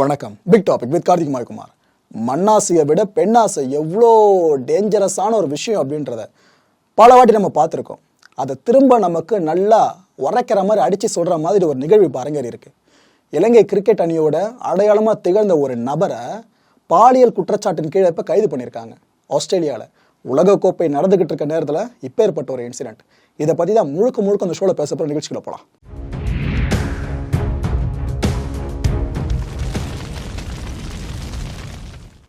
வணக்கம். Big topic with Karthik Mayakumar மண்ணாசையை விட பெண்ணாசை எவ்வளோ டேஞ்சரஸான ஒரு விஷயம் அப்படின்றத பல வாட்டி நம்ம பார்த்துருக்கோம். அதை திரும்ப நமக்கு நல்லா உரைக்கிற மாதிரி அடித்து சொல்கிற மாதிரி ஒரு நிகழ்வு இப்போ அரங்கேறி இலங்கை கிரிக்கெட் அணியோட அடையாளமாக திகழ்ந்த ஒரு நபரை பாலியல் குற்றச்சாட்டின் கீழே இப்போ கைது பண்ணியிருக்காங்க. ஆஸ்திரேலியாவில் உலகக்கோப்பை நடந்துக்கிட்டு இருக்க நேரத்தில் இப்போ ஏற்பட்ட ஒரு இன்சிடென்ட் இதை பற்றி தான் முழுக்க முழுக்க அந்த ஷோவில் பேச போகிற போகலாம்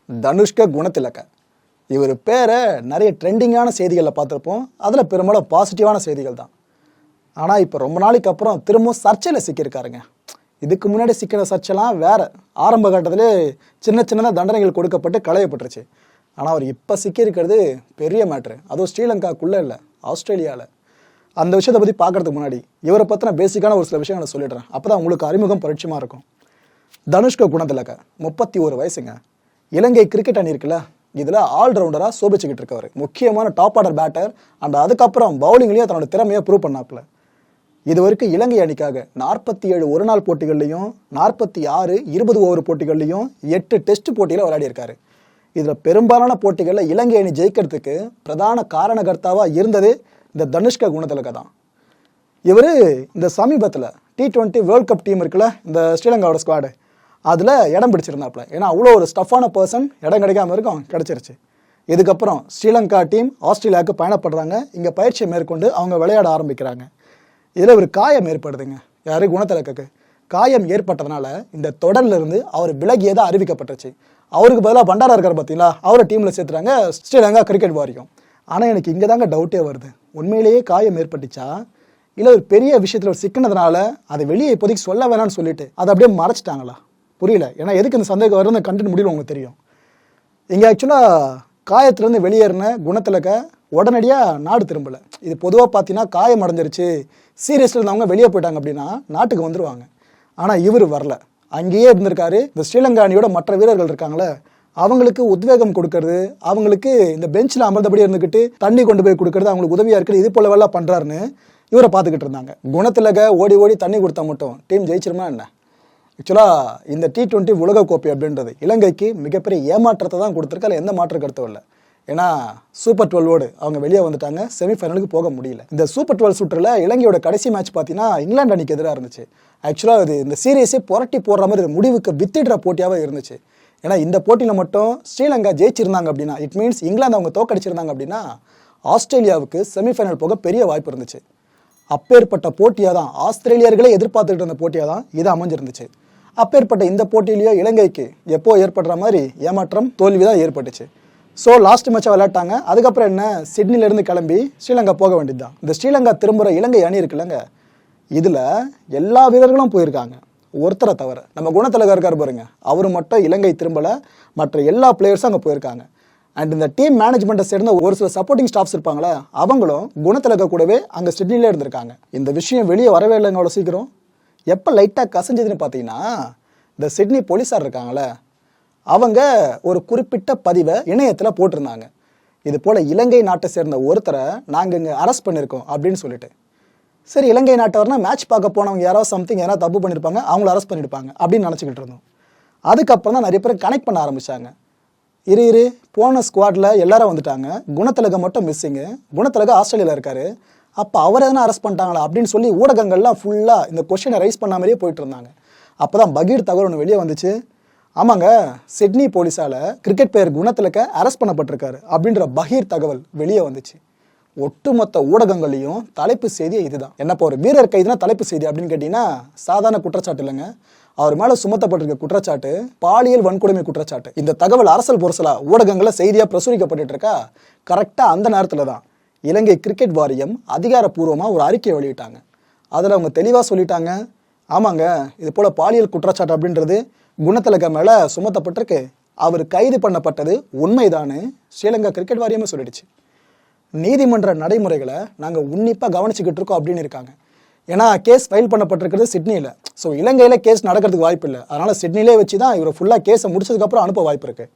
தனுஷ்க குணத்திலக்க. இவர் பேரை நிறைய ட்ரெண்டிங்கான செய்திகளில் பார்த்துருப்போம். அதில் பெரும்பாலும் பாசிட்டிவான செய்திகள் தான். ஆனால் இப்போ ரொம்ப நாளைக்கு அப்புறம் திரும்பவும் சர்ச்சையில் சிக்கியிருக்காருங்க. இதுக்கு முன்னாடி சிக்கின சர்ச்சைலாம் வேறு. ஆரம்ப கட்டத்திலே சின்ன சின்னதாக தண்டனைகள் கொடுக்கப்பட்டு களையப்பட்டுருச்சு. ஆனால் அவர் இப்போ சிக்கியிருக்கிறது பெரிய மேட்ரு அதுவும் ஸ்ரீலங்காக்குள்ளே இல்லை ஆஸ்திரேலியாவில் அந்த விஷயத்தை பற்றி பார்க்குறதுக்கு முன்னாடி இவரை பற்றின பேசிக்கான ஒரு சில விஷயங்களை சொல்லிடுறேன். அப்போ தான் உங்களுக்கு அறிமுகம் பரிட்சமாக இருக்கும். தனுஷ்க குணத்திலக்க முப்பத்தி ஒரு வயசுங்க. இலங்கை கிரிக்கெட் அணி இருக்குல்ல இதில் ஆல்ரவுண்டராக சோபிச்சுக்கிட்டு இருக்கவர். முக்கியமான டாப் ஆர்டர் பேட்டர் அண்ட் அதுக்கப்புறம் பவுலிங்லேயும் தன்னோட திறமையை ப்ரூவ் பண்ணாப்புல. இது வரைக்கும் இலங்கை அணிக்காக நாற்பத்தி ஏழு ஒரு நாள் போட்டிகள்லையும் நாற்பத்தி ஆறு இருபது ஓவர் போட்டிகள்லையும் எட்டு டெஸ்ட் போட்டியில் விளையாடியிருக்காரு. இதில் பெரும்பாலான போட்டிகளில் இலங்கை அணி ஜெயிக்கிறதுக்கு பிரதான காரணகர்த்தாவாக இருந்ததே இந்த தனுஷ்க குணத்திலக்க தான். இவர் இந்த சமீபத்தில் T twenty world cup team இருக்குல்ல இந்த ஸ்ரீலங்காவோட ஸ்குவாடு அதில் இடம் பிடிச்சிருந்தாப்புல. ஏன்னா அவ்வளோ ஒரு ஸ்டஃப்பான பர்சன் இடம் கிடைக்காம இருக்கும் கிடச்சிருச்சு. இதுக்கப்புறம் ஸ்ரீலங்கா டீம் ஆஸ்திரேலியாவுக்கு பயணப்படுறாங்க. இங்கே பயிற்சியை மேற்கொண்டு அவங்க விளையாட ஆரம்பிக்கிறாங்க. இதில் ஒரு காயம் ஏற்படுதுங்க. யார்? குணத்திலக்கு காயம் ஏற்பட்டதுனால இந்த தொடர்லேருந்து அவர் விலகியதாக அறிவிக்கப்பட்டுச்சு அவருக்கு பதிலாக பண்டாரா இருக்கார் பார்த்தீங்களா அவரை டீமில் சேர்த்துறாங்க ஸ்ரீலங்கா கிரிக்கெட் வாரியம். ஆனால் எனக்கு இங்கே தாங்க டவுட்டே வருது. உண்மையிலேயே காயம் ஏற்பட்டுச்சா? இல்லை ஒரு பெரிய விஷயத்தில் ஒரு சிக்கினதுனால அதை வெளியே இப்போதைக்கு சொல்ல வேணாம்னு சொல்லிட்டு அதை அப்படியே மறைச்சிட்டாங்களா? புரியல. ஏன்னா எதுக்கு இந்த சந்தேகம் வருது கண்டென்ட் முடியல உங்களுக்கு தெரியும். இங்கே ஆக்சுவலாக காயத்துலேருந்து வெளியேறின குணத்திலக்க உடனடியாக நாடு திரும்பலை. இது பொதுவாக பார்த்தீங்கன்னா காயம் அடைஞ்சிருச்சு. சீரியஸில் இருந்தவங்க வெளியே போயிட்டாங்க அப்படின்னா நாட்டுக்கு வந்துடுவாங்க ஆனால் இவர் வரல. அங்கேயே இருந்திருக்காரு. இந்த ஸ்ரீலங்கா அணியோட மற்ற வீரர்கள் இருக்காங்களே அவங்களுக்கு உத்வேகம் கொடுக்கறது அவங்களுக்கு இந்த பெஞ்சில் அமர்ந்தபடி இருந்துக்கிட்டு தண்ணி கொண்டு போய் கொடுக்கறது அவங்களுக்கு உதவியாக இருக்குது இது போல வேலை பண்ணுறாருன்னு இவரை பார்த்துக்கிட்டு இருந்தாங்க. குணத்திலக ஓடி ஓடி தண்ணி கொடுத்தா மட்டும். டீம் ஜெயிச்சிருமா என்ன? ஆக்சுவலாக இந்த டி டுவெண்ட்டி உலகக்கோப்பை அப்படின்றது இலங்கைக்கு மிகப்பெரிய ஏமாற்றத்தை தான் கொடுத்துருக்கு. அதில் எந்த மாற்றம் கருத்தும் இல்லை. ஏன்னா சூப்பர் டுவெல்வோடு அவங்க வெளியே வந்துட்டாங்க. செமிஃபைனலுக்கு போக முடியல. இந்த சூப்பர் டுவெல் சுற்றில் இலங்கையோட கடைசி மேட்ச் பார்த்தீங்கன்னா இங்கிலாந்து அணிக்கு எதிராக இருந்துச்சு. ஆக்சுவலாக இது இந்த சீரியஸே புரட்டி போடுற மாதிரி முடிவுக்கு வித்திடுற போட்டியாகவே இருந்துச்சு. ஏன்னா இந்த போட்டியில் மட்டும் ஸ்ரீலங்கா ஜெயிச்சிருந்தாங்க அப்படின்னா இட் மீன்ஸ் இங்கிலாந்து அவங்க தோக்கடிச்சிருந்தாங்க அப்படின்னா ஆஸ்திரேலியாவுக்கு செமிஃபைனல் போக பெரிய வாய்ப்பு இருந்துச்சு. அப்பேற்பட்ட போட்டியாக தான் ஆஸ்திரேலியர்களே எதிர்பார்த்துட்டு இருந்த போட்டியாக தான் இது அமைஞ்சிருந்துச்சு. அப்பேற்பட்ட இந்த போட்டியிலேயோ இலங்கைக்கு எப்போ ஏற்படுற மாதிரி ஏமாற்றம் தோல்வி தான் ஏற்பட்டுச்சு. ஸோ லாஸ்ட் மேட்சை விளையாட்டாங்க. அதுக்கப்புறம் என்ன? சிட்னிலேருந்து கிளம்பி ஸ்ரீலங்கா போக வேண்டியது தான் இந்த ஸ்ரீலங்கா திரும்புகிற இலங்கை அணி இருக்குல்லங்க. இதில் எல்லா வீரர்களும் போயிருக்காங்க. ஒருத்தரை தவிர. நம்ம குணத்திலக இருக்கார் பாருங்க. அவர் மட்டும் இலங்கை திரும்பலை. மற்ற எல்லா பிளேயர்ஸும் அங்கே போயிருக்காங்க. அண்ட் இந்த டீம் மேனேஜ்மெண்ட்டை சேர்ந்த ஒரு சில சப்போர்ட்டிங் ஸ்டாஃப்ஸ் இருப்பாங்களே அவங்களும் குணத்திலக கூடவே அங்கே சிட்னிலே இருந்திருக்காங்க. இந்த விஷயம் வெளியே வரவே இல்லைங்க அவ்வளோ சீக்கிரம். எப்போ லைட்டாக கசஞ்சதுன்னு பார்த்தீங்கன்னா இந்த சிட்னி போலீஸார் இருக்காங்களே அவங்க ஒரு குறிப்பிட்ட பதிவை இணையத்தில் போட்டிருந்தாங்க. இது போல் இலங்கை நாட்டை சேர்ந்த ஒருத்தரை நாங்கள் இங்கே அரெஸ்ட் பண்ணியிருக்கோம் அப்படின்னு சொல்லிட்டு. சரி இலங்கை நாட்டவர்னா மேட்ச் பார்க்க போனவங்க யாராவது சம்திங் யாராவது தப்பு பண்ணியிருப்பாங்க அவங்கள அரெஸ்ட் பண்ணியிருப்பாங்க அப்படின்னு நினச்சிக்கிட்டு இருந்தோம். அதுக்கப்புறம் தான் நிறைய பேர் கனெக்ட் பண்ண ஆரம்பிச்சாங்க. இரு இரு போன ஸ்குவாடில் எல்லாரும் வந்துட்டாங்க. குணத்திலக மட்டும் மிஸ்ஸிங்கு குணத்திலக ஆஸ்திரேலியாவில் இருக்காரு. அப்போ அவர் எதனா அரெஸ்ட் பண்ணிட்டாங்களா அப்படின்னு சொல்லி ஊடகங்கள்லாம் ஃபுல்லாக இந்த கொஷினை ரைஸ் பண்ண மாதிரியே போயிட்டு இருந்தாங்க. அப்போ தான் பகீர் தகவல் ஒன்று வெளியே வந்துச்சு. ஆமாங்க சிட்னி போலீஸால் கிரிக்கெட் பிளேயர் குணத்திலக்க அரெஸ்ட் பண்ணப்பட்டிருக்காரு அப்படின்ற பகீர் தகவல் வெளியே வந்துச்சு. ஒட்டுமொத்த ஊடகங்களையும் தலைப்பு செய்தி இதுதான். என்னப்போ ஒரு வீரர் கைதுனா தலைப்பு செய்தி அப்படின்னு கேட்டிங்கன்னா சாதாரண குற்றச்சாட்டு இல்லைங்க. அவர் மேலே சுமத்தப்பட்டிருக்க குற்றச்சாட்டு பாலியல் வன்கொடுமை குற்றச்சாட்டு. இந்த தகவல் அரசல் பொருசலா ஊடகங்களில் செய்தியாக பிரசுரிக்கப்பட்டு இருக்கா? கரெக்டாக அந்த நேரத்தில் தான் இலங்கை கிரிக்கெட் வாரியம் அதிகாரப்பூர்வமாக ஒரு அறிக்கையை வெளியிட்டாங்க. அதில் அவங்க தெளிவாக சொல்லிட்டாங்க ஆமாங்க இது போல் பாலியல் குற்றச்சாட்டு அப்படின்றது குணத்திலக மேலே சுமத்தப்பட்டிருக்கு. அவர் கைது பண்ணப்பட்டது உண்மைதான்னு ஸ்ரீலங்கா கிரிக்கெட் வாரியமே சொல்லிடுச்சு. நீதிமன்ற நடைமுறைகளை நாங்கள் உன்னிப்பாக கவனிச்சுக்கிட்டு இருக்கோம் அப்படின்னு இருக்காங்க. ஏன்னா கேஸ் ஃபைல் பண்ணப்பட்டிருக்கிறது சிட்னியில். ஸோ இலங்கையில் கேஸ் நடக்கிறதுக்கு வாய்ப்பு இல்லை. அதனால் சிட்னிலே வச்சு தான் இவர் ஃபுல்லாக கேஸை முடிச்சதுக்கப்புறம் அனுப்ப வாய்ப்பு இருக்குது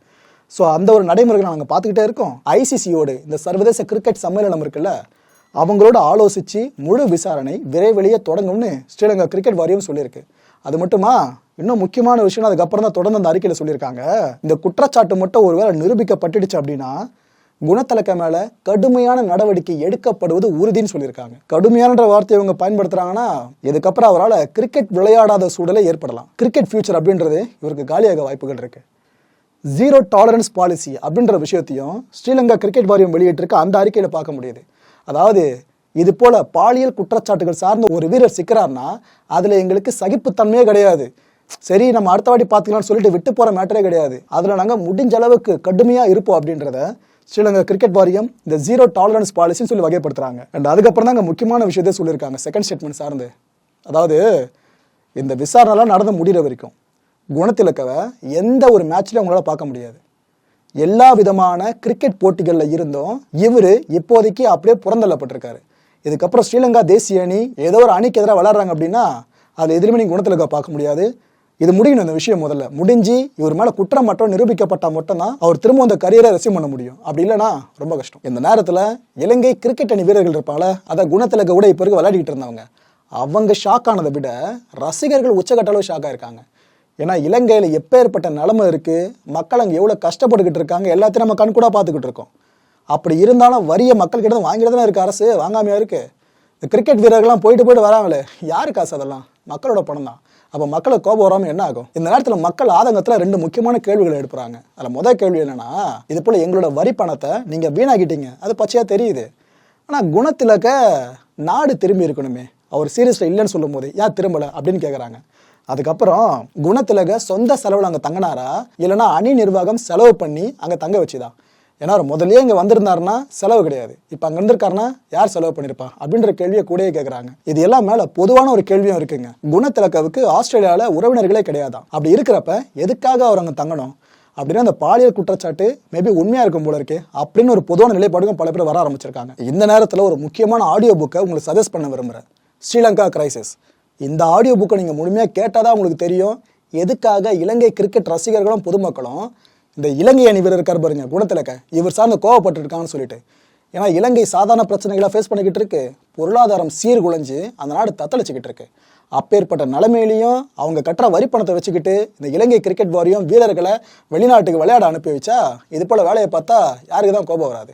ஸோ அந்த ஒரு நடைமுறைகளை நாங்கள் பார்த்துக்கிட்டே இருக்கோம். ஐசிசியோடு இந்த சர்வதேச கிரிக்கெட் சம்மேளனம் இருக்குல்ல அவங்களோட ஆலோசித்து முழு விசாரணை விரைவிலேயே தொடங்கும்னு ஸ்ரீலங்கா கிரிக்கெட் வாரியம் சொல்லியிருக்கு. அது மட்டுமா? இன்னும் முக்கியமான விஷயம் அதுக்கப்புறம் தான் தொடர்ந்து அந்த அறிக்கையில் சொல்லியிருக்காங்க. இந்த குற்றச்சாட்டு மட்டும் ஒருவேளை நிரூபிக்கப்பட்டுடுச்சு அப்படின்னா குணத்தலக்க மேலே கடுமையான நடவடிக்கை எடுக்கப்படுவது உறுதின்னு சொல்லியிருக்காங்க. கடுமையான வார்த்தையை இவங்க பயன்படுத்துகிறாங்கன்னா இதுக்கப்புறம் அவரால் கிரிக்கெட் விளையாடாத சூழலே ஏற்படலாம். கிரிக்கெட் ஃபியூச்சர் அப்படின்றது இவருக்கு காலியாக வாய்ப்புகள் இருக்குது ஜீரோ டாலரன்ஸ் பாலிசி அப்படின்ற விஷயத்தையும் ஸ்ரீலங்கா கிரிக்கெட் வாரியம் வெளியிட்டிருக்க அந்த அறிக்கையில் பார்க்க முடியுது. அதாவது இது போல பாலியல் குற்றச்சாட்டுகள் சார்ந்த ஒரு வீரர் சிக்கிறார்னா அதில் எங்களுக்கு சகிப்புத்தன்மையே கிடையாது. சரி நம்ம அடுத்த வாட்டி பார்த்துக்கலாம்னு சொல்லிட்டு விட்டு போகிற மேட்டரே கிடையாது. அதில் நாங்கள் முடிஞ்ச அளவுக்கு கடுமையாக இருப்போம் அப்படின்றத ஸ்ரீலங்கா கிரிக்கெட் வாரியம் இந்த ஜீரோ டாலரன்ஸ் பாலிசின்னு சொல்லி வகைப்படுத்துறாங்க. அண்ட் அதுக்கப்புறம் தாங்க முக்கியமான விஷயத்தை சொல்லியிருக்காங்க செகண்ட் ஸ்டேட்மெண்ட் சார்ந்து. அதாவது இந்த விசாரணைலாம் நடந்து முடிகிற வரைக்கும். குணத்திலக்கவை எந்த ஒரு மேட்ச்லையும் உங்களால் பார்க்க முடியாது. எல்லா விதமான கிரிக்கெட் போட்டிகளில் இருந்தும் இவர் இப்போதைக்கு அப்படியே புறந்தள்ளப்பட்டிருக்காரு. இதுக்கப்புறம் ஸ்ரீலங்கா தேசிய அணி ஏதோ ஒரு அணிக்கு எதிராக விளாட்றாங்க அப்படின்னா அதில் எதிலுமே நீங்கள் இருக்க பார்க்க முடியாது. இது முடியணும் இந்த விஷயம் முதல்ல. முடிஞ்சு இவர் மேலே குற்றம் மற்றும் நிரூபிக்கப்பட்டால் மட்டும்தான் அவர் திரும்ப அந்த கரியரை ரெசியூம் பண்ண முடியும். அப்படி இல்லைன்னா ரொம்ப கஷ்டம். இந்த நேரத்தில் இலங்கை கிரிக்கெட் அணி வீரர்கள் இருப்பாங்கள அதை குணத்திலக்க கூட இப்போ இருக்க விளையாடிட்டு இருந்தவங்க. அவங்க ஷாக் ஆனதை விட ரசிகர்கள் உச்சக்கட்டளவு ஷாக்காக இருக்காங்க ஏன்னா இலங்கையில் எப்பேற்பட்ட நிலமை இருக்குது மக்கள் அங்கே எவ்வளோ கஷ்டப்பட்டுக்கிட்டு இருக்காங்க? எல்லாத்தையும் நம்ம கண் கூட பார்த்துக்கிட்டு இருக்கோம். அப்படி இருந்தாலும் வரிய மக்கள் கிட்ட வாங்கிட்டு தானே இருக்கு அரசு? வாங்காமையாக இருக்கு? இந்த கிரிக்கெட் வீரர்கள்லாம் போயிட்டு போயிட்டு வராங்களே. யாரு காசு அதெல்லாம்? மக்களோட பணம் தான். அப்போ மக்களை கோபம் வராமல் என்ன ஆகும்? இந்த நேரத்தில் மக்கள் ஆதங்கத்தில் ரெண்டு முக்கியமான கேள்விகளை எழுப்புறாங்க அதில் முதல் கேள்வி என்னன்னா இது போல் எங்களோட வரி பணத்தை நீங்கள் வீணாக்கிட்டீங்க. அது பச்சையாக தெரியுது. ஆனால் குணத்திலக்க நாடு திரும்பி இருக்கணுமே. அவர் சீரியஸில் இல்லைன்னு சொல்லும் போது ஏன் திரும்பலை? அப்படின்னு கேட்குறாங்க அதுக்கப்புறம் குணத்திலக சொந்த செலவில் அங்கே தங்கினாரா? இல்லைன்னா அணி நிர்வாகம் செலவு பண்ணி அங்கே தங்க வச்சுதா? ஏன்னா அவர் முதலே இங்கே வந்திருந்தாருன்னா செலவு கிடையாது. இப்போ அங்கே இருந்திருக்காருன்னா யார் செலவு பண்ணியிருப்பா அப்படின்ற கேள்வியை கூடயே கேட்குறாங்க இது எல்லாம் மேலே பொதுவான ஒரு கேள்வியும் இருக்குங்க. குணத்திலக்கவுக்கு ஆஸ்திரேலியாவில் உறவினர்களே கிடையாதான் அப்படி இருக்கிறப்ப எதுக்காக அவர் அங்கே தங்கணும்? அப்படின்னா அந்த பாலியல் குற்றச்சாட்டு மேபி உண்மையா இருக்கும் போல இருக்கு அப்படின்னு ஒரு பொதுவான நிலைப்பாடுக்கும் பல பேர் வர ஆரம்பிச்சிருக்காங்க. இந்த நேரத்தில் ஒரு முக்கியமான ஆடியோ புக்கை உங்களுக்கு சஜஸ்ட் பண்ண விரும்புகிறேன் ஸ்ரீலங்கா கிரைசிஸ் இந்த ஆடியோ புக்கை நீங்கள் முழுமையாக கேட்டால் தான் உங்களுக்கு தெரியும். எதுக்காக இலங்கை கிரிக்கெட் ரசிகர்களும் பொதுமக்களும் இந்த இலங்கை அணி வீரர் இருக்கார் பாருங்க குணத்திலக்க. இவர் சார்ந்து கோவப்பட்டுருக்கான்னு சொல்லிட்டு. ஏன்னா இலங்கை சாதாரண பிரச்சனைகளை ஃபேஸ் பண்ணிக்கிட்டு இருக்கு. பொருளாதாரம் சீர்குலைஞ்சு அந்த நாடு தத்தளிச்சுக்கிட்டு இருக்கு. அப்பேற்பட்ட நிலைமையிலையும் அவங்க கட்டுற வரி பணத்தை வச்சுக்கிட்டு இந்த இலங்கை கிரிக்கெட் வாரியம் வீரர்களை வெளிநாட்டுக்கு விளையாட அனுப்பி வச்சா இது போல் வேலையை பார்த்தா யாருக்கு தான் கோபம் வராது.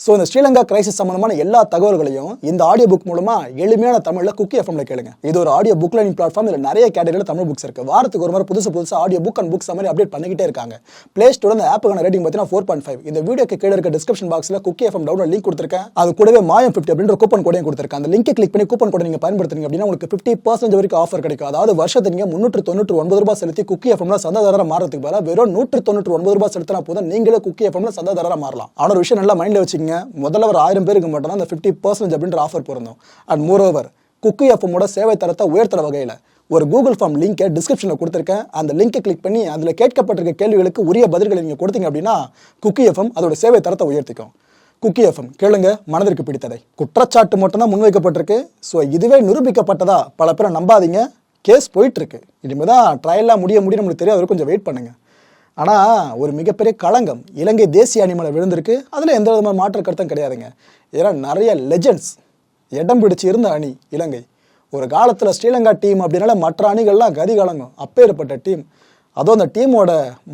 ஸோ இந்த ஸ்ரீலங்கா கிரைசிஸ் சம்மந்தமான எல்லா தகவல்களையும் இந்த ஆடியோ புக் மூலமா எளிமையான தமிழில் குக்கி எஃப்எம்ல கேளுங்க. இது ஒரு ஆடியோ புக் லேர்னிங் பிளாட்ஃபார்ம் இதில் நிறைய கேட்டகரியில் தமிழ் புக்ஸ் இருக்குது வாரத்துக்கு ஒரு முறை புதுசு புதுசு ஆடியோ புக் அண்ட் புக்ஸ் மாதிரி அப்டேட் பண்ணிக்கிட்டே இருக்காங்க. பிளே ஸ்டோர் அந்த ஆப்புக்கான ரேட்டிங் பார்த்தீங்கன்னா ஃபோர் பாயிண்ட் ஃபைவ் இந்த வீடியோக்கு கீழே இருக்க டிஸ்கிரிப்ஷன் பாக்ஸில் குக்கி எஃப்எம் டவுன்லோட் லிங்க் கொடுத்துருக்கேன். அது கூடவே மாயம் ஃபிஃப்டி அப்படின்ற கூப்பன் கோடையும் கொடுத்துருக்கேன். அந்த லிங்கை கிளிக் பண்ணி கூப்பன் கோடை நீங்கள் பயன்படுத்துறீங்க அப்படின்னா உங்களுக்கு ஃபிஃப்டி பர்சன்ட் வரைக்கும் ஆஃபர் கிடைக்கும். அதாவது வருஷத்துக்கு நீங்கள் முந்நூற்று தொண்ணூற்று ஒன்பது ரூபாய் செலுத்தி குக்கி எஃப்எம்ல சந்தாதாரம் மாறதுக்கு பதிலாக வெறும் நூற்று தொண்ணூற்று ஒன்பது ரூபாய் செலுத்தினா போதும் நீங்களே குக்கி எஃப்எம்ல சந்தாதாரம் மாறலாம். ஆனால் ஒரு விஷயம் நல்லா மைண்டில் வச்சுக்கோங்க. முதல்ல ஒரு ஆயிரம் பேருக்கு மட்டும் தான் அந்த ஃபிஃப்டி பர்சன்டேஜ் அப்படின்ற ஆஃபர் பொருந்தும் அண்ட் மோர் ஓவர் குக்கி எஃப்எம்மோட சேவை தரத்தை உயர்த்துற வகையில் ஒரு கூகுள் ஃபார்ம் லிங்கை டிஸ்கிரிப்ஷனில் கொடுத்துருக்கேன். அந்த லிங்கை கிளிக் பண்ணி அதில் கேட்கப்பட்டிருக்க கேள்விகளுக்கு உரிய பதில்களை நீங்கள் கொடுத்தீங்க அப்படின்னா குக்கி எஃப்எம் அதோட சேவை தரத்தை உயர்த்திக்கும். குக்கி எஃப்எம் கேளுங்க மனதிற்கு பிடித்ததை. குற்றச்சாட்டு மட்டும்தான் முன்வைக்கப்பட்டிருக்கு. ஸோ இதுவே நிரூபிக்கப்பட்டதா? பல பேரை நம்பாதீங்க. கேஸ் போயிட்டுருக்கு. இனிமேல் தான் ட்ரையலாக முடிய முடியும் நம்மளுக்கு தெரியாது. கொஞ்சம் வெயிட் பண்ணுங்க. ஆனால் ஒரு மிகப்பெரிய களங்கம் இலங்கை தேசிய அணி மேலே விழுந்திருக்கு. அதில் எந்த விதமான மாற்று கருத்தும் கிடையாதுங்க. ஏன்னா நிறைய லெஜெண்ட்ஸ் இடம் பிடிச்சி இருந்த அணி இலங்கை. ஒரு காலத்தில் ஸ்ரீலங்கா டீம் அப்படின்னால மற்ற அணிகள்லாம் கதி கலங்கும். அப்பேற்பட்ட டீம் அதுவும் அந்த டீமோட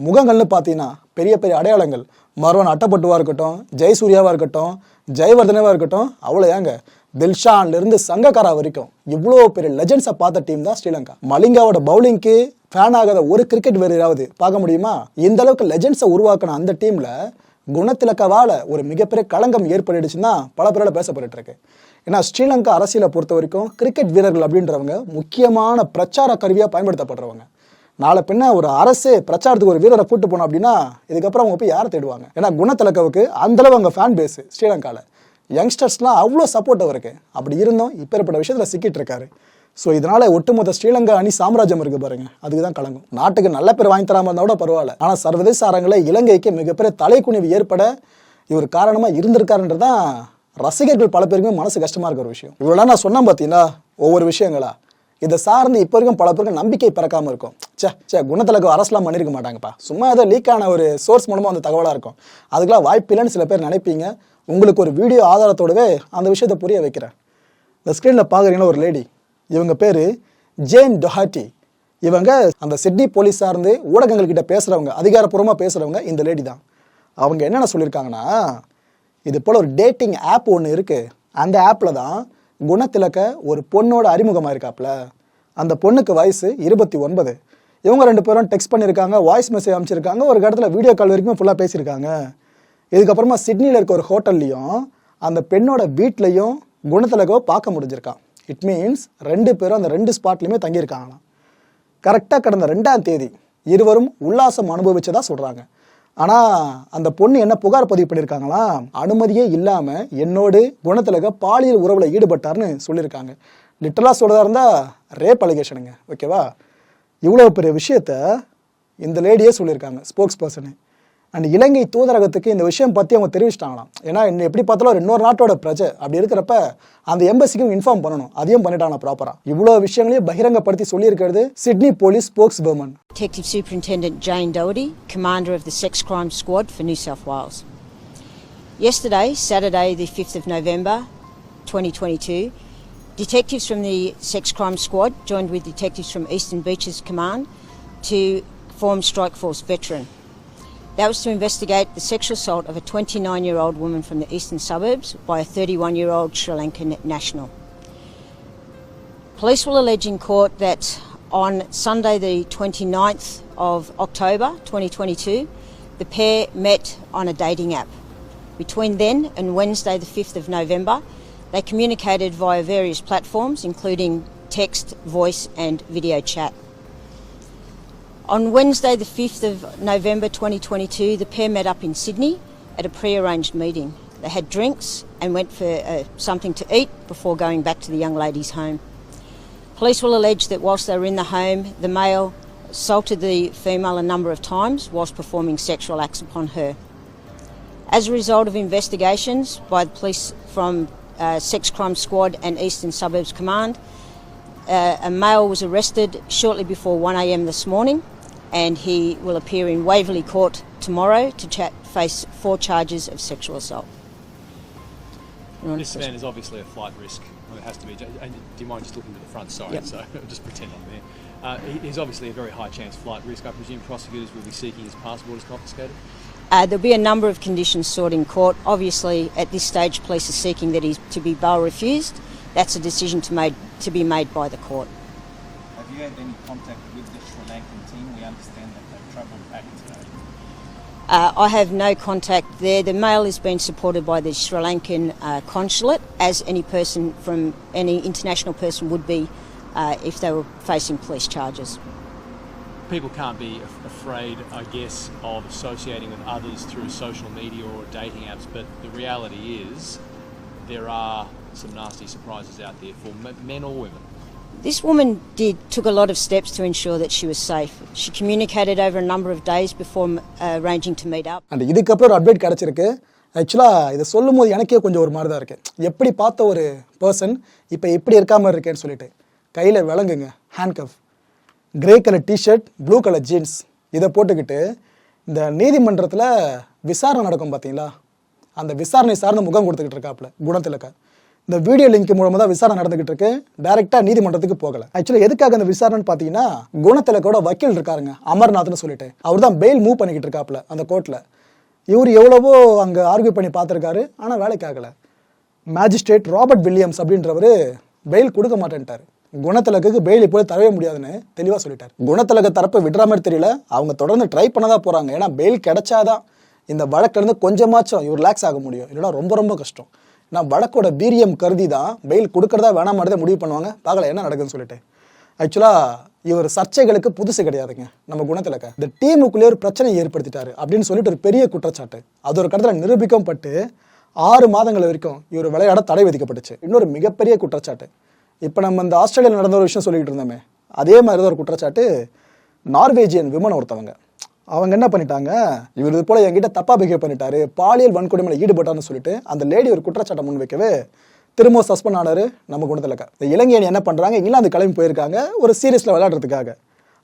முகங்கள்னு பார்த்தீங்கன்னா பெரிய பெரிய அடையாளங்கள். மருவன் அட்டப்பட்டுவாக இருக்கட்டும் ஜெயசூர்யாவா இருக்கட்டும் ஜெயவர்தனவாக இருக்கட்டும் அவ்வளோ ஏங்க தில்ஷான்ல சங்ககாரா வரைக்கும் இவ்வளோ பெரிய லெஜெண்ட்ஸை பார்த்த டீம் தான் ஸ்ரீலங்கா. மலிங்காவோட பவுலிங்க்கு ஃபேன் ஆகாத ஒரு கிரிக்கெட் வீரராவது பார்க்க முடியுமா? இந்த அளவுக்கு லெஜெண்ட்ஸை உருவாக்கின அந்த டீம்ல குணத்திலக்கவால ஒரு மிகப்பெரிய களங்கம் ஏற்பட்டுச்சுன்னா பல பேரோட பேசப்பட்டு இருக்கு ஏன்னா ஸ்ரீலங்கா அரசியலை பொறுத்த வரைக்கும் கிரிக்கெட் வீரர்கள் அப்படின்றவங்க முக்கியமான பிரச்சார கருவியாக பயன்படுத்தப்படுறவங்க. நாளை பின்ன ஒரு அரசே பிரச்சாரத்துக்கு ஒரு வீரரை கூட்டு போனோம் அப்படின்னா இதுக்கப்புறம் அவங்க போய் யாரை தேடுவாங்க? ஏன்னா குணத்திலக்கவுக்கு அந்தளவு அங்கே ஃபேன் பேஸ் ஸ்ரீலங்காவில் யங்ஸ்டர்ஸ்லாம் அவ்வளோ சப்போர்ட் அவருக்கு. அப்படி இருந்தும் இப்பேற்பட்ட விஷயத்தில் சிக்கிட்டு இருக்காரு. ஸோ இதனால ஒட்டுமொத்த ஸ்ரீலங்கா அணி சாம்ராஜ்யம் இருக்கு பாருங்க. அதுக்கு தான் கலங்கும். நாட்டுக்கு நல்ல பேர் வாங்கி தராம இருந்தால் கூட பரவாயில்ல. ஆனால் சர்வதேச அரங்கில் இலங்கைக்கு மிகப்பெரிய தலைக்குனிவு ஏற்பட இவர் காரணமாக இருந்திருக்காருன்றது தான் ரசிகர்கள் பல பேருக்குமே மனசு கஷ்டமாக இருக்கிற விஷயம். இவ்வளோ நான் சொன்னேன் பார்த்தீங்கன்னா ஒவ்வொரு விஷயங்களா? இதை சார்ந்து இப்போ வரைக்கும் பல பேருக்கு நம்பிக்கை பிறக்காம இருக்கும். சே சே குணத்திலக்கு அரசுலாம் பண்ணியிருக்க மாட்டாங்கப்பா. சும்மா ஏதோ லீக் ஆன ஒரு சோர்ஸ் மூலமாக அந்த தகவலாக இருக்கும். அதுக்கெல்லாம் வாய்ப்பு இல்லைன்னு சில பேர் நினைப்பீங்க. உங்களுக்கு ஒரு வீடியோ ஆதாரத்தோடவே அந்த விஷயத்தை புரிய வைக்கிறேன். இந்த ஸ்க்ரீனில் பார்க்குறீங்களா ஒரு லேடி இவங்க பேர் ஜேன் டொஹாட்டி. இவங்க அந்த சிட்னி போலீஸ் சார்ந்து ஊடகங்கள்கிட்ட பேசுகிறவங்க அதிகாரப்பூர்வமாக பேசுகிறவங்க இந்த லேடி தான். அவங்க என்னென்ன சொல்லியிருக்காங்கன்னா இது போல் ஒரு டேட்டிங் ஆப் ஒன்று இருக்குது அந்த ஆப்பில் தான் குணத்திலக்க ஒரு பொண்ணோட அறிமுகமாக இருக்காப்புல அந்த பொண்ணுக்கு வயசு இருபத்தி ஒன்பது. இவங்க ரெண்டு பேரும் டெக்ஸ்ட் பண்ணியிருக்காங்க வாய்ஸ் மெசேஜ் அமைச்சிருக்காங்க ஒரு இடத்துல வீடியோ கால் வரைக்கும் ஃபுல்லாக பேசியிருக்காங்க. இதுக்கப்புறமா சிட்னியில் இருக்க ஒரு ஹோட்டல்லையும் அந்த பெண்ணோட வீட்லேயும் குணத்திலக்கோ பார்க்க முடிஞ்சிருக்கான் இட் மீன்ஸ் ரெண்டு பேரும் அந்த ரெண்டு ஸ்பாட்லையுமே தங்கியிருக்காங்களாம். கரெக்டாக கடந்த ரெண்டாம் தேதி இருவரும் உல்லாசம் அனுபவிச்சதா சொல்கிறாங்க ஆனால் அந்த பொண்ணு என்ன புகார் பதிவு பண்ணியிருக்காங்களா அனுமதியே இல்லாமல் என்னோடு குணத்திலக பாலியல் உறவில் ஈடுபட்டார்னு சொல்லியிருக்காங்க. லிட்டரலாக சொல்கிறதா இருந்தால் ரேப் அலிகேஷனுங்க ஓகேவா இவ்வளோ பெரிய விஷயத்த இந்த லேடியே சொல்லியிருக்காங்க ஸ்போக்ஸ் பர்சனு அண்ட் இலங்கை தூதரகத்துக்கு இந்த விஷயம் பற்றி அவங்க தெரிவிச்சிட்டாங்களாம் ஏன்னா இன்னும் எப்படி பார்த்தாலும் ஒரு இன்னொரு நாட்டோட பிரஜை அப்படி இருக்கிறப்ப அந்த எம்பசிக்கும் இன்ஃபார்ம் பண்ணணும் அதையும் பண்ணிட்டாங்க ப்ராப்பராக இவ்வளோ விஷயங்களையும் பகிரங்கப்படுத்தி சொல்லியிருக்கிறது Sydney police spokesperson Detective Superintendent Jane Doherty, Commander of the Sex Crime Squad for New South Wales. Yesterday, Saturday, the 5th of November 2022, detectives from the Sex Crime Squad joined with detectives from Eastern Beaches Command to form Strike Force Veteran. That was to investigate the sexual assault of a 29 year old woman from the eastern suburbs by a 31 year old Sri Lankan national. Police will allege in court that on Sunday, the 29th of October 2022, the pair met on a dating app. Between then and Wednesday, the 5th of November, they communicated via various platforms, including text, voice, and video chat. On Wednesday, the 5th of November 2022, the pair met up in Sydney at a pre arranged meeting. They had drinks and went for uh, something to eat before going back to the young lady's home. Police will allege that whilst they were in the home, the male assaulted the female a number of times whilst performing sexual acts upon her. As a result of investigations by the police from uh, Sex Crime Squad and Eastern Suburbs Command, uh, a male was arrested shortly before 1am this morning and he will appear in Waverley Court tomorrow to face four charges of sexual assault. This man is obviously a flight risk. Well, it has to be. And do you mind just looking to the front? Sorry, Yep. so just pretend I'm there. Uh, he's obviously a very high chance flight risk. I presume prosecutors will be seeking his passport as confiscated. Uh, there'll be a number of conditions sought in court. Obviously, at this stage, police are seeking that he's to be bail refused. That's a decision to, made, to be made by the court. Have you had any contact with the Sri Lankan team? We understand that they've travelled back today. Uh, I have no contact there. The mail has been supported by the Sri Lankan uh, consulate, as any person from any international person would be uh, if they were facing police charges. People can't be af- afraid, I guess, of associating with others through social media or dating apps, but the reality is there are some nasty surprises out there for m- men or women. This woman did took a lot of steps to ensure that she was safe. She communicated over a number of days before uh, arranging to meet up. And இதுக்கப்புறம் ஒரு update கிடச்சிருக்கு. ஆக்சுவலாக இதை சொல்லும் போது எனக்கே கொஞ்சம் ஒரு மாதிரி தான் இருக்கு. எப்படி பார்த்த ஒரு பர்சன் இப்போ எப்படி இருக்காம இருக்கேன்னு சொல்லிட்டு. கையில் விளங்குங்க. Handcuff grey colour T shirt blue colour jeans இதை போட்டுக்கிட்டு இந்த நீதிமன்றத்தில் விசாரணை நடக்கும் பார்த்தீங்களா அந்த விசாரணை சார்ந்த முகம் கொடுத்துக்கிட்டு இருக்காப்புல குணத்திலக்க. இந்த வீடியோ லிங்க் மூலமாக தான் விசாரணை நடந்துகிட்டு இருக்கு. டைரக்டா நீதிமன்றத்துக்கு போகல. ஆக்சுவலி எதுக்காக அந்த விசாரணைன்னு பார்த்தீங்கன்னா குணத்திலக்கோட வக்கீல் இருக்காருங்க அமர்நாத்னு சொல்லிட்டு. அவர் தான் பெயில் மூவ் பண்ணிக்கிட்டு இருக்காப்புல அந்த கோர்ட்டில் இவர் எவ்வளவோ அங்கே ஆர்கியூ பண்ணி பார்த்துருக்காரு ஆனால் வேலைக்கு ஆகலை. மேஜிஸ்ட்ரேட் ராபர்ட் வில்லியம்ஸ் அப்படின்றவர் பெயில் கொடுக்க மாட்டேன்ட்டார். குணத்திலக்கு பெயில் இப்போ தரவே முடியாதுன்னு தெளிவாக சொல்லிட்டார். குணத்திலக தரப்பை விடுற மாதிரி தெரியல. அவங்க தொடர்ந்து ட்ரை பண்ணதான் போகிறாங்க ஏன்னா பெயில் கிடைச்சாதான் இந்த வழக்கிலிருந்து கொஞ்சமாச்சும் இவர் ரிலாக்ஸ் ஆக முடியும். இல்லைன்னா ரொம்ப ரொம்ப கஷ்டம். நான் வழக்கோட வீரியம் கருதி தான் பெயில் கொடுக்கறதா வேணாமாட்டதை முடிவு பண்ணுவாங்க. பார்க்கல என்ன நடக்குதுன்னு சொல்லிட்டு. ஆக்சுவலாக இவர் சர்ச்சைகளுக்கு புதுசு கிடையாதுங்க. நம்ம குணத்திலக்க. இந்த டீமுக்குள்ளே ஒரு பிரச்சனை ஏற்படுத்திட்டாரு அப்படின்னு சொல்லிட்டு ஒரு பெரிய குற்றச்சாட்டு. அது ஒரு கடத்தில் நிரூபிக்கப்பட்டு ஆறு மாதங்கள் வரைக்கும் இவர் விளையாட தடை விதிக்கப்பட்டுச்சு. இன்னொரு மிகப்பெரிய குற்றச்சாட்டு. இப்போ நம்ம இந்த ஆஸ்திரேலியாவில் நடந்த ஒரு விஷயம் சொல்லிக்கிட்டு இருந்தோமே. அதே மாதிரி தான் ஒரு குற்றச்சாட்டு. நார்வேஜியன் விமன் ஒருத்தவங்க. அவங்க என்ன பண்ணிட்டாங்க? இவர் இது போல என்கிட்ட தப்பா பிஹேவ் பண்ணிட்டாரு. பாலியல் வன்கொடுமையில் ஈடுபட்டார்னு சொல்லிட்டு அந்த லேடி ஒரு குற்றச்சாட்டை முன் வைக்கவே திரும்ப சஸ்பெண்ட் ஆனாரு நம்ம குணத்திலக்க. இந்த இளைஞன் என்ன பண்றாங்க? இங்கிலாந்து கிளம்பி போயிருக்காங்க. ஒரு சீரியஸ்ல விளையாடுறதுக்காக.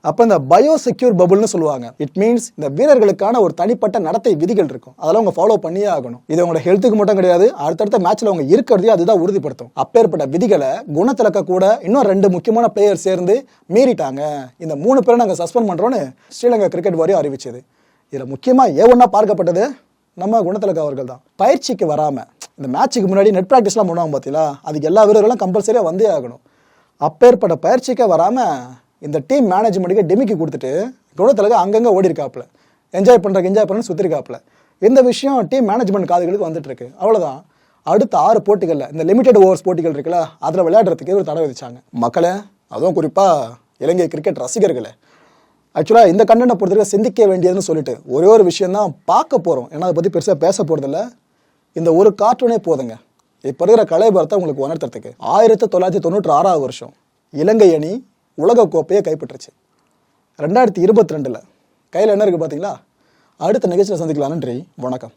அப்போ இந்த பயோ செக்யூர் பபுள்னு சொல்லுவாங்க. இட் மீன்ஸ் இந்த வீரர்களுக்கான ஒரு தனிப்பட்ட நடத்தை விதிகள் இருக்கும். அதெல்லாம் அவங்க ஃபாலோ பண்ணியே ஆகணும். இது அவங்களோட ஹெல்த்துக்கு மட்டும் கிடையாது. அடுத்தடுத்த மேட்ச்ல அவங்க இருக்கிறதையும் அதுதான் உறுதிப்படுத்தும். அப்பேற்பட்ட விதிகளை குணத்திலக்க கூட இன்னும் ரெண்டு முக்கியமான பிளேயர் சேர்ந்து மீறிட்டாங்க. இந்த மூணு பேரை நாங்கள் சஸ்பெண்ட் பண்றோம்னு ஸ்ரீலங்கா கிரிக்கெட் வாரியம் அறிவிச்சது. இதில் முக்கியமாக ஏ ஒன்றா பார்க்கப்பட்டது நம்ம குணத்திலக்க அவர்கள் தான். பயிற்சிக்கு வராமல் இந்த மேட்ச்சுக்கு முன்னாடி நெட் ப்ராக்டிஸ்லாம் பண்ணுவாங்க பார்த்தீங்களா அதுக்கு எல்லா வீரர்களும் கம்பல்சரியாக வந்தே ஆகணும். அப்பேற்பட்ட பயிற்சிக்கே வராமல் இந்த டீம் மேனேஜ்மெண்ட்டுக்கு டெமிக்கு கொடுத்துட்டு குணத்தலகு அங்கங்கே ஓடி இருக்காப்புல என்ஜாய் பண்ணுறக்கு என்ஜாய் பண்ணு சுற்றிருக்காப்புல இந்த விஷயம் டீம் மேனேஜ்மெண்ட் காதுகளுக்கு வந்துட்டுருக்கு. அவ்வளோதான் அடுத்த ஆறு போட்டிகளில் இந்த லிமிடெட் ஓவர்ஸ் போட்டிகள் இருக்குல்ல அதில் விளையாடுறதுக்கு ஒரு தடை விதிச்சாங்க. மக்களே அதுவும் குறிப்பாக இலங்கை கிரிக்கெட் ரசிகர்களே. ஆக்சுவலாக இந்த கண்டனை பொறுத்தவரைக்கும் சிந்திக்க வேண்டியதுன்னு சொல்லிட்டு ஒரே ஒரு விஷயம் தான் பார்க்க போகிறோம் ஏன்னா அதை பற்றி பெருசாக பேச போகிறதில்ல இந்த ஒரு கார்ட்டூனே போதுங்க. இப்போ இருக்கிற கலைபரத்தை உங்களுக்கு உணர்த்துறதுக்கு ஆயிரத்தி தொள்ளாயிரத்தி தொண்ணூற்றி ஆறாவது வருஷம் இலங்கை அணி உலகக்கோப்பையை கைப்பற்றுச்சு. ரெண்டாயிரத்தி இருபத்தி ரெண்டில் கையில் என்ன இருக்குது பார்த்தீங்களா அடுத்த நிகழ்ச்சியில் சந்திக்கலாம் நன்றி வணக்கம்.